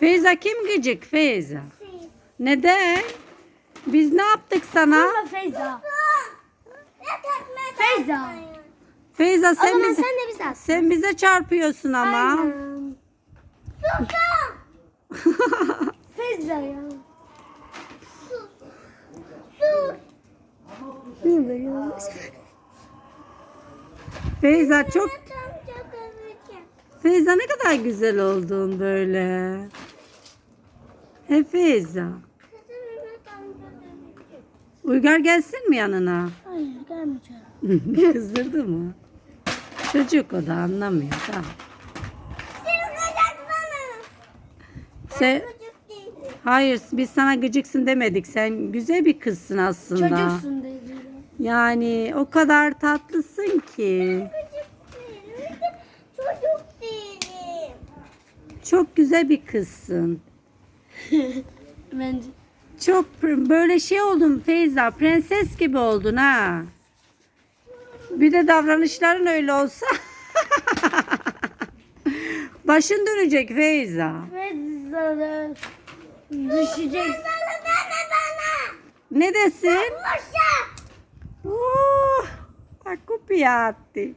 Feyza kim gıcık Feyza? Neden? Biz ne yaptık sana? Ama Feyza. Feyza. Feyza sen bize, sen de bize sen bize çarpıyorsun ama. Aynen. Feyza ya. Niye böyle olmuş? Feyza çok Feyza ne kadar güzel oldun böyle. He Feyza. Uygar gelsin mi yanına? Hayır gelmeyeceğim. Kızdırdı mı? Çocuk o da anlamıyor da. Sen, hayır biz sana gıcıksın demedik. Sen güzel bir kızsın aslında. Çocuksun dedi. Yani o kadar tatlısın ki. Çocuk değilim. Çok güzel bir kızsın. Bence. Çok böyle şey oldun Feyza. Prenses gibi oldun ha. Bir de davranışların öyle olsa. Başın dönecek Feyza. Feyza düşecek. Ne desin? Uh, aku piatti.